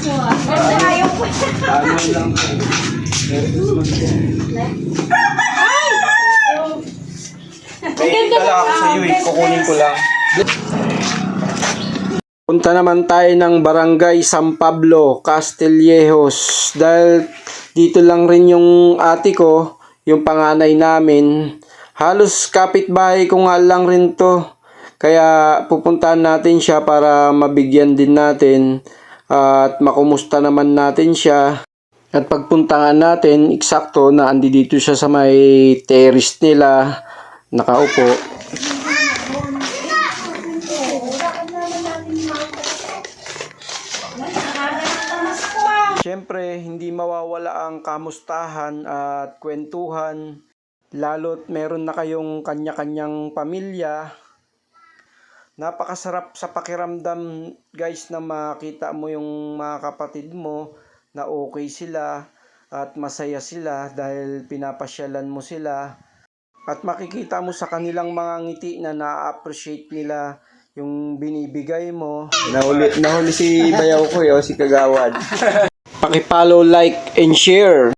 Ayaw ko. Ano lang. May dala ako sa iyo eh. Kukunin ko lang. Punta naman tayo ng barangay San Pablo, Castillejos. Dahil dito lang rin yung ate ko, yung panganay namin. Halos kapitbahay ko nga lang rin to. Kaya pupuntahan natin siya para mabigyan din natin at makumusta naman natin siya. At pagpuntahan natin, eksakto na andi dito siya sa may terrace nila, nakaupo. Siyempre, hindi mawawala ang kamustahan at kwentuhan. Lalo't meron na kayong kanya-kanyang pamilya. Napakasarap sa pakiramdam guys na makita mo yung mga kapatid mo na okay sila at masaya sila dahil pinapasyalan mo sila. At makikita mo sa kanilang mga ngiti na na-appreciate nila yung binibigay mo. Nahuli, nahuli si Bayaw ko yo, si Kagawad. Pakipollow, like, and share.